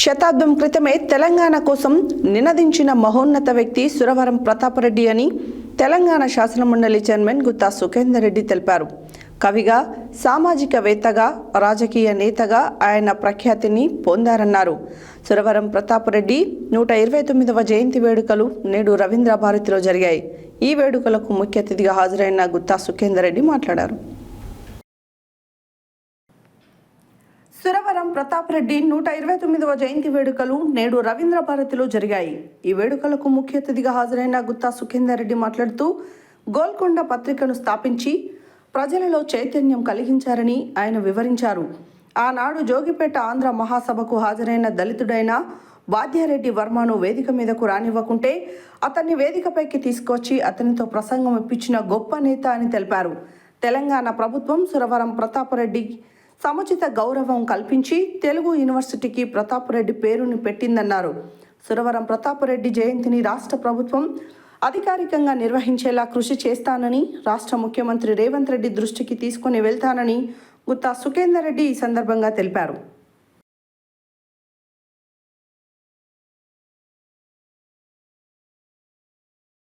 శతాబ్దం క్రితమే తెలంగాణ కోసం నినదించిన మహోన్నత వ్యక్తి సురవరం ప్రతాపరెడ్డి అని తెలంగాణ శాసనమండలి చైర్మన్ గుత్తా సుఖేందర్ రెడ్డి తెలిపారు. కవిగా సామాజికవేత్తగా రాజకీయ నేతగా ఆయన ప్రఖ్యాతిని పొందారన్నారు. సురవరం ప్రతాపరెడ్డి నూట ఇరవై తొమ్మిదవ జయంతి వేడుకలు నేడు రవీంద్ర భారతిలో జరిగాయి. ఈ వేడుకలకు ముఖ్య అతిథిగా హాజరైన గుత్తా సుఖేందర్ రెడ్డి మాట్లాడారు. సురవరం ప్రతాప్ రెడ్డి నూట ఇరవై తొమ్మిదవ జయంతి వేడుకలు నేడు రవీంద్ర భారతిలో జరిగాయి. ఈ వేడుకలకు ముఖ్య అతిథిగా హాజరైన గుత్తా సుఖేందర్ రెడ్డి మాట్లాడుతూ గోల్కొండ పత్రికను స్థాపించి ప్రజలలో చైతన్యం కలిగించారని ఆయన వివరించారు. ఆనాడు జోగిపేట ఆంధ్ర మహాసభకు హాజరైన దళితుడైన వాద్యారెడ్డి వర్మను వేదిక మీదకు రానివ్వకుంటే అతన్ని వేదికపైకి తీసుకొచ్చి అతనితో ప్రసంగం ఇప్పించిన గొప్ప నేత అని తెలిపారు. తెలంగాణ ప్రభుత్వం సురవరం ప్రతాపరెడ్డి సముచిత గౌరవం కల్పించి తెలుగు యూనివర్సిటీకి ప్రతాపరెడ్డి పేరుని పెట్టిందన్నారు. సురవరం ప్రతాపరెడ్డి జయంతిని రాష్ట్ర ప్రభుత్వం అధికారికంగా నిర్వహించేలా కృషి చేస్తానని రాష్ట్ర ముఖ్యమంత్రి రేవంత్ రెడ్డి దృష్టికి తీసుకుని వెళ్తానని గుత్తా సుఖేందర్ రెడ్డి ఈ సందర్భంగా తెలిపారు.